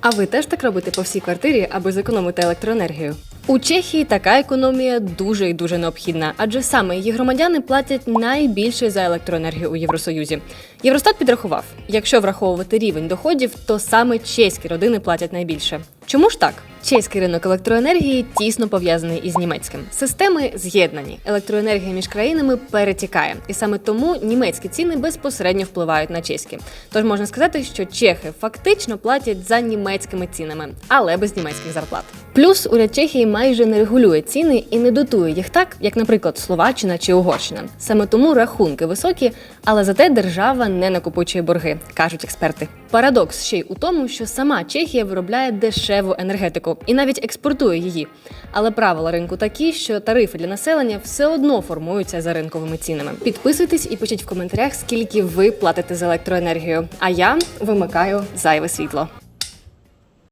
А ви теж так робите по всій квартирі, аби зекономити електроенергію? У Чехії така економія дуже і дуже необхідна, адже саме її громадяни платять найбільше за електроенергію у Євросоюзі. Євростат підрахував, якщо враховувати рівень доходів, то саме чеські родини платять найбільше. Чому ж так? Чеський ринок електроенергії тісно пов'язаний із німецьким. Системи з'єднані. Електроенергія між країнами перетікає, і саме тому німецькі ціни безпосередньо впливають на чеські. Тож можна сказати, що чехи фактично платять за німецькими цінами, але без німецьких зарплат. Плюс уряд Чехії майже не регулює ціни і не дотує їх так, як, наприклад, Словаччина чи Угорщина. Саме тому рахунки високі, але зате держава не накопичує борги, кажуть експерти. Парадокс ще й у тому, що сама Чехія виробляє дешеву енергетику і навіть експортує її. Але правила ринку такі, що тарифи для населення все одно формуються за ринковими цінами. Підписуйтесь і пишіть в коментарях, скільки ви платите за електроенергію. А я вимикаю зайве світло.